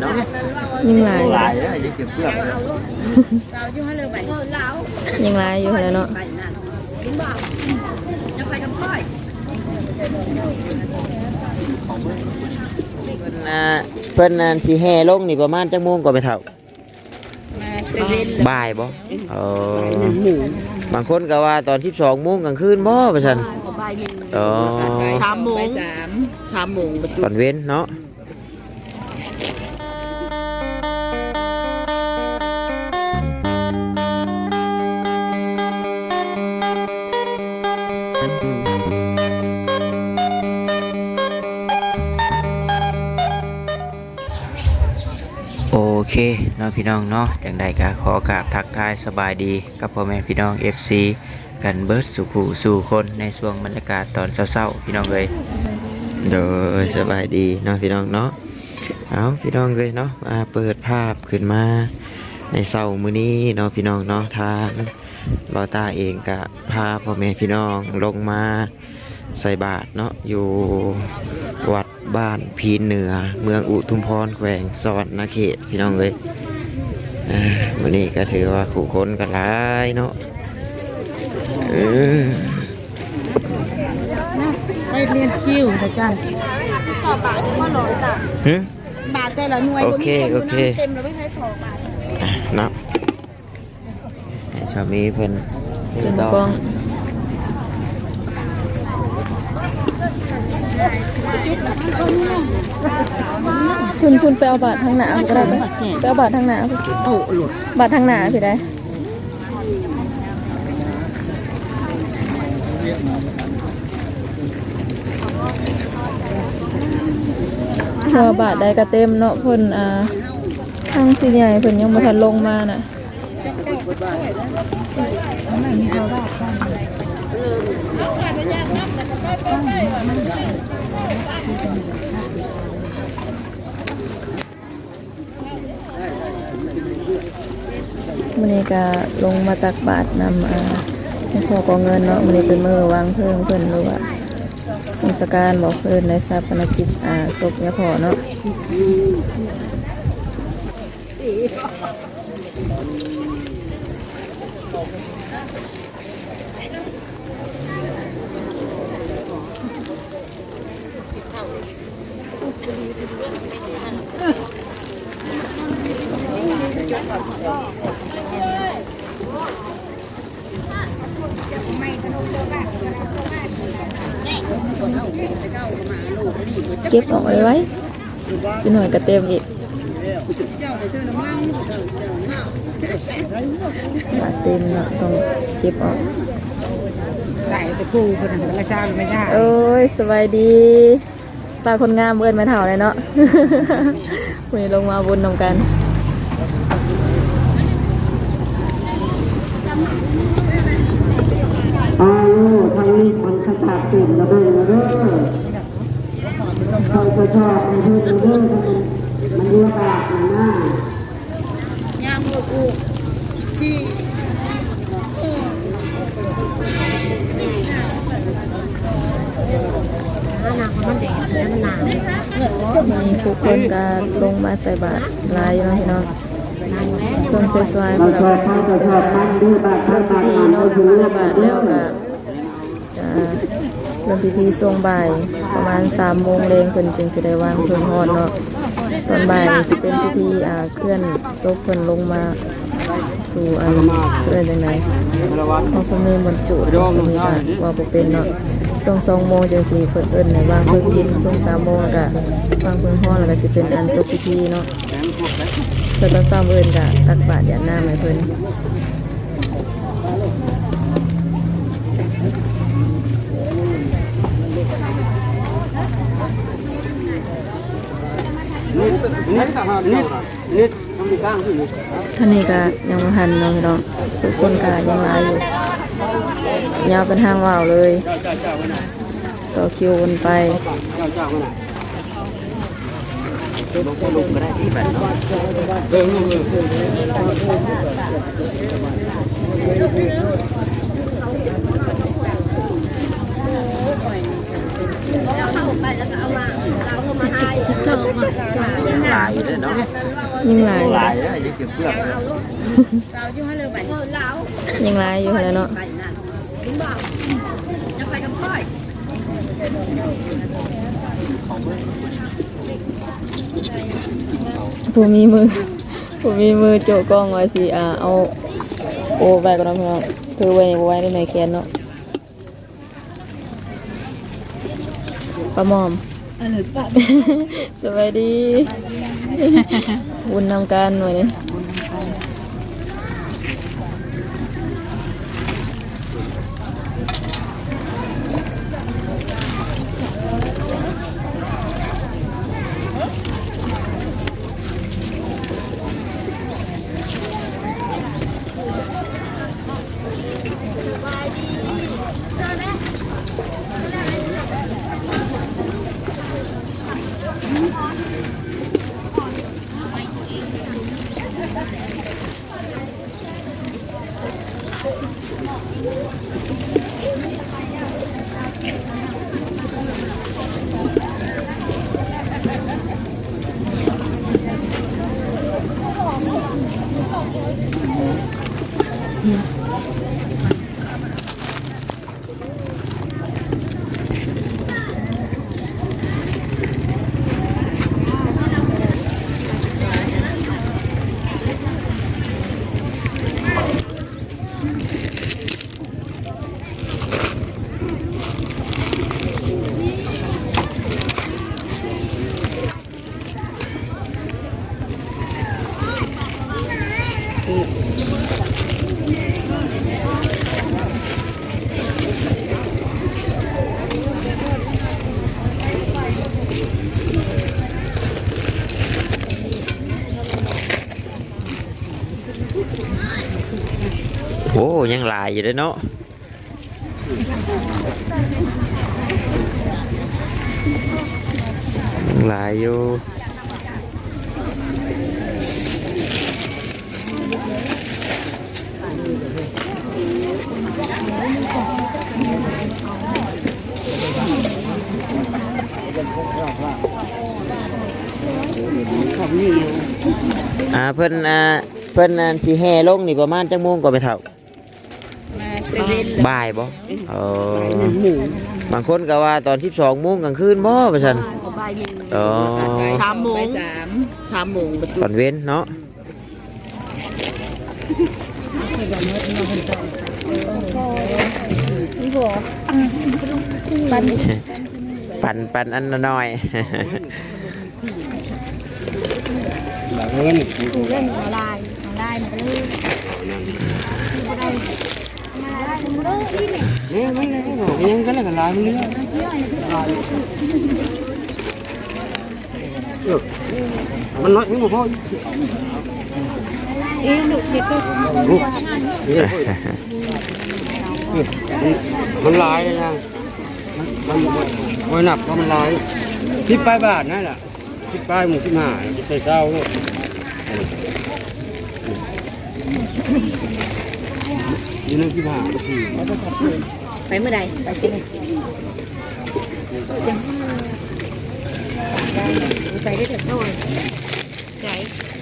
เลยเนาะยิ่งหลายหลายเลยยังเก็บเปลือกเลยยิ่งหลายอยู่แล้วเนาะเพิ่นน่ะเพิ่นน่ะสิแห่ลงนี่ประมาณจักโมงก่อนไปเท่าบ่ายบ่เออบางคนก็ว่าตอน12โมงกลางคืนบ่ว่าซั่นอ๋อสามโมงสามสามโมงประจุตอนเว้นเนาะ เคเนาะพี่น้องเนาะจังใดก็ขอกราบทักทายสบายดีกับพ่อแม่พี่น้อง FC กันเบิร์ดสุขูสู่คนในช่วงบรรยากาศตอนเศร้าๆพี่น้องเลยโดยสบายดีเนาะพี่น้องเนาะเอาพี่น้องเลยเนาะมาเปิดภาพขึ้นมาในเสาร์มื้อนี้เนาะพี่น้องเนาะทางบอตาเองกะพาพ่อแม่พี่น้องลงมาใส่บาตรเนาะอยู่วัด บ้านพีนเหนือ เมืองอุทุมพรแขวงสวรรณเขตพี่น้องเลยอ่ามื้อนี้ก็ถือว่าขู่คนกันหลายเนาะเออไปเรียนคิวอาจารย์สอบบาทก็ร้อยจ้ะหึบาทแต่ละหน่วยโอเคโอเคเต็มแล้วไม่ใช่ถอบาทอะเนาะให้ชาวมีเพิ่นเป็นกล้อง คุณคุณไปเอาบาททางหนาก็ได้ไหมไปเอาบาททางหนาโอ้หลุดบาททางหนาสิได้เพอบาทใดก็เต็มเนาะเพิ่นอ่าทางที่ใหญ่เพิ่นยังบ่ทันลงมาน่ะ มันนี้ก็ลงมาตักบาทนำอ่าให้พ่อกองเงินเนาะมันนี้เป็นมือวางเพิ่งเพิ่นหรือว่าสงสการบอกเพิ่นในสถาปนกิจอ่าศพเนี่ยพอเนาะ เก็บออกไว้ไว้จะหน่อยก็เต็มอีกบาทเต็มเนาะต้องเก็บออกไหลแต่ผู้คนนั้นราชาไม่ได้โอ้ยสบายดีป้าคนงามเอิ้นมาเถ่าเลยเนาะวันนี้ลงมาบุญนำกันอายุทางนี้มันสตาร์ตุ่มระเบิดระเบ้อ เขาจะชอบในเพื่อนเพื่อนมันดูตาหน้าย่างหัวกูชี้มีทุกคนก็ลงมาใส่บาตรหลายอยู่เนาะพี่น้องส่วนสวยๆเราเพื่บบเขาจะชอบมันดูบาดเริ่ข้ามพิบาดธีมันเนาะเราใส่บาตรแล้วก็จะ เริ่มพิธีช่วงบ่ายประมาณ3โมงแรงเพิ่นจึงสิได้วางเพลิงฮอดเนาะตอนบ่ายนี่สิเป็นพิธีอ่าเคลื่อนศพเพิ่นลงมาสู่อันเพื่อนจังไดพอเพิ่นมีบรรจุตรงนี้ก็ว่าบ่เป็นเนาะช่วง2โมงจังสิเพิ่นเอิ้นให้วางเพลิงดินช่วง3โมงก็วางเพลิงฮอดแล้วก็สิเป็นอันจบพิธีเนาะเพิ่นตอน3เอิ้นก็ตักบาตรหยาดน้ำให้เพิ่น ท่านนี้ก็ยังบ่ทันเนาะพี่น้องทุกคนก็ยังหลาอยู่ยาวเป็นทางว่าวเลยต่อคิววนไปลุงก็ได้ที่แบบเนาะ แล้วเข้าไปแล้วก็เอามาเอาเงินมาให้ชอบมาลายอยู่เด้อเนาะยิ่งหลายหลายแล้วอย่าเก็บเปลือกเลยเราอยู่ให้เลยไปเรายิ่งหลายอยู่แล้วเนาะจะไปกับพ่อยผู้มีมือผู้มีมือโจกกล้องไว้สิอ่าเอาโอ้ไปก่อนเพี่น้องถือไว้ไว้ในไหนแขนเนาะ ปลาหมอมเออปะสวัสดี บุญนำการหน่อยนี่ โายอยู่เด้อเนาะหลายอยู่อ่าเพิ่นอ่าเพิ่นอ่าสิแห่ลงนี่ประมาณจักโมงก็ไปเท่า บ่ายบ่เออบางคนก็ว่าตอน12โมงกลางคืนบ่ว่าซั่นอ๋อสามโมงสามสามโมงตอนเว้นเนาะปันปั่นปั่นอันน้อยเล่นออนไลน์ออนไลน์มันก็เลยมาได้มาได้มันก็ที่เนี่ยเนี่ยไม่เลยยังกันเลยกันลายมันเรื่อยมันน้อยนี่บ่พอเอ๊ะลูกเด็กก็มันลาย เลยนะมันมันมันหนักเพราะมันลายสิบปลายบาทนั่นแหละสิบปลายหมูสิบห้าใส่เศร้าลูกยี่นึงสิบห้าก็คือไปเมื่อใดไปสิไปได้แต่น้อยใจๆ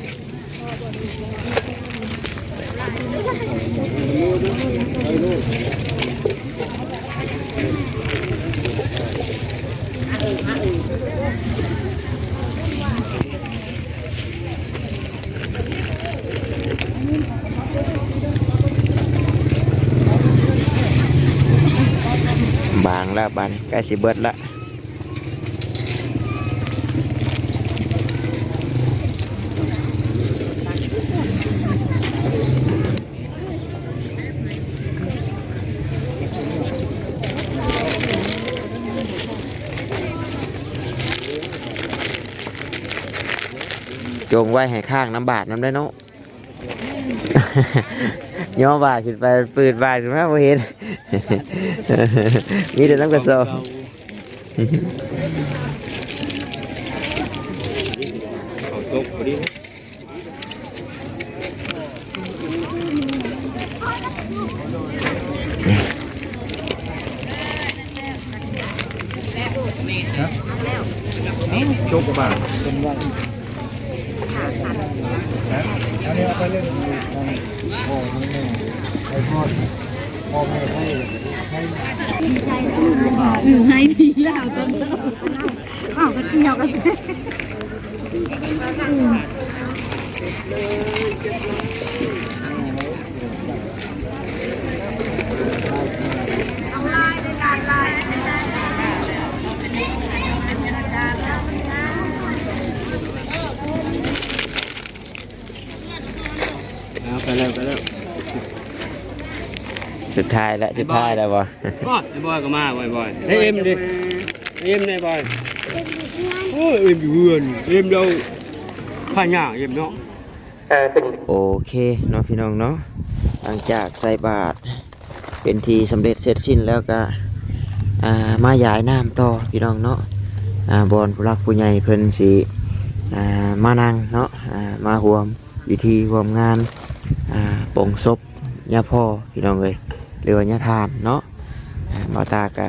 บางแล้วบานใกล้สิเบิดละจงไว้ให้ข้างน้ำบาดน้ำได้เนาะย่อบาดขึ้นไปปืนบาดขึ้นมาบ่เห็น มีแต่น้ำกระสอบ ตกพอดี จกบาท อืมให้ดีแล้วต้นอ้าวก็เที่ยวกันเอาไปแล้วไปแล้ว สุดท้ายแล้วสุดท้ายแล้วบ่ก็ไอ้บอยก็มาบ่อยบ่อยไอ้เอ็มดิไอ้เอ็มในบอยโอ้ยเอ็มอยู่เรือนเอ็มเราผ่านยากเอ็มเนาะโอเคเนาะพี่น้องเนาะหลังจากใส่บาตรเป็นทีสำเร็จเสร็จสิ้นแล้วก็อ่ามาย้ายน้ำต่อพี่น้องเนาะอ่าบอนผู้รักผู้ใหญ่เพิ่นสิอ่ามานั่งเนาะอ่ามาร่วมวิธีร่วมงานอ่าปลงศพย่าพ่อพี่น้องเลย หรือว่าย่าทานเนาะอ่าบ่าวตากะ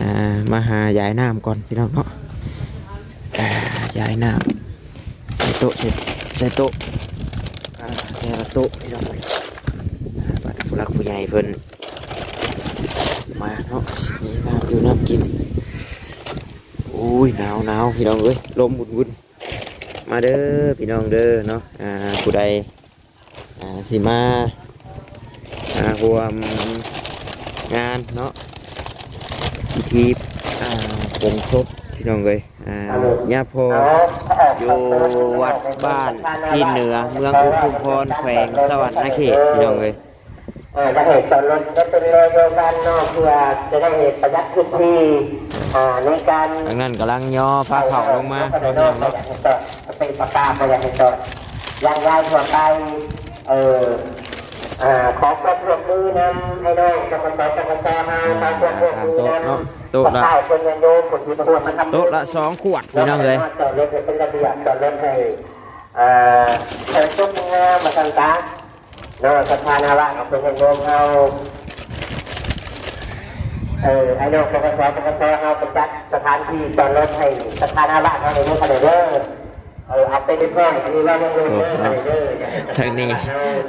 อ่ามาหาย้ายน้ำก่อนพี่น้องเนาะอ่าย้ายน้ำใส่โต๊ะใส่ใส่โต๊ะอ่าแค่ละโต๊ะพี่น้องเอ้ยอ่าบัดผู้รักผู้ใหญ่เพิ่นมาเนาะสิมีน้ำอยู่น้ำกินอุ้ยหนาวหนาวพี่น้องเอ้ยลมวุ่นวุ่นมาเด้อพี่น้องเด้อเนาะอ่าผู้ใดอ่าสิมาอ่า ร่วมงานเนาะพิธีอ่าปลงศพพี่น้องเอ้ยอ่าญาติพ่ออยู่วัดบ้านที่เหนือ เมืองอุทุมพรแขวงสวรรค์เขตพี่น้องเลยเออจะเหตุส่วนลดจะเป็นเลยโยกันเนาะเพื่อจะได้เหตุประหยัดพื้นที่อ่าในการดังนั้นกำลังย่อผ้าเข่าวลงมาเนาะพี่น้องเนาะเป็นปากกาประหยัดต่อยังไงทั่วไปเอออ่า ขอความร่วมมือนำให้น้องกรรมารกรรมารมาตามความร่วมมือนำโต๊ะละข้าวคนยันโยมคนที่มาร่วมมาทำโต๊ะละสองขวดพี่น้องเลยจอดรถให้เป็นระเบียบจอดรถให้อ่าเชิญทุกงามาต่างๆเนาะสถานาวะเอาเป็นยันโยมเอาเออไอ้โยกปกติปกติเอาไปจัดสถานที่จอดรถให้สถานาบ้านเอาในนี้คาเดอร์เอาไปเรื่อยๆอันนี้ว่าเรื่องเดอร์ ทางนี้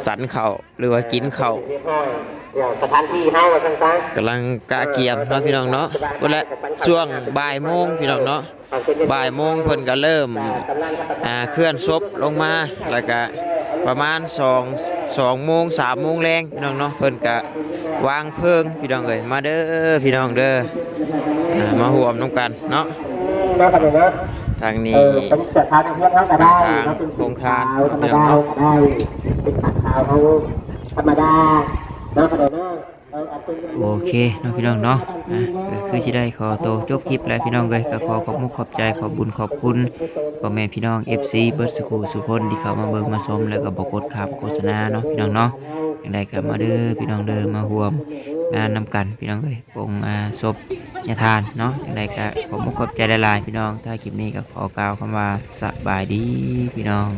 สันเข่าวหรือว่ากินเข่าวอย่างสถานที่เฮาว่าต่างกำลังกะเกียมเนาะพี่น้องเนาะวันละช่วงบ่ายโมงพี่น้องเนาะบ่ายโมงเพิ่นก็เริ่มอ่าเคลื่อนศพลงมาแล้วก็ประมาณ2 2โมง3โมงแรงพี่น้องเนาะเพิ่นก็วางเพลิงพี่น้องเอ้ยมาเด้อพี่น้องเด้ออ่ามาร่วมน้ำกันเนาะๆเนาะคาเดอร์ ทางเอนี้อเป็นสถานที่เฮาก็ได้เป็นโครงทานธรรมดาก็ได้เป็นผักขาวเขาธรรมดา เนาะคาเดอเออเอาเป็นโอเคเนาะพี่น้องเนาะอะก็คือสิได้ขอโตจบคลิปแล้วพี่น้องเลยก็ขอขอบมุกขอบใจขอบบุญขอบคุณพ่อแม่พี่น้อง FC เบิร์ดสกูสุคนที่เขามาเบิ่งมาชมแล้วก็บอกกดขับโฆษณาเนาะพี่น้องเนาะอย่างใดก็มาเด้อพี่น้องเด้อมาร่วมงานนำกันพี่น้องเลยปงอาศพยาทานเนาะอย่างใดก็ขอบมุกขอบใจหลายๆพี่น้องถ้าคลิปนี้ก็ขอกล่าวคำว่าสบายดีพี่น้อง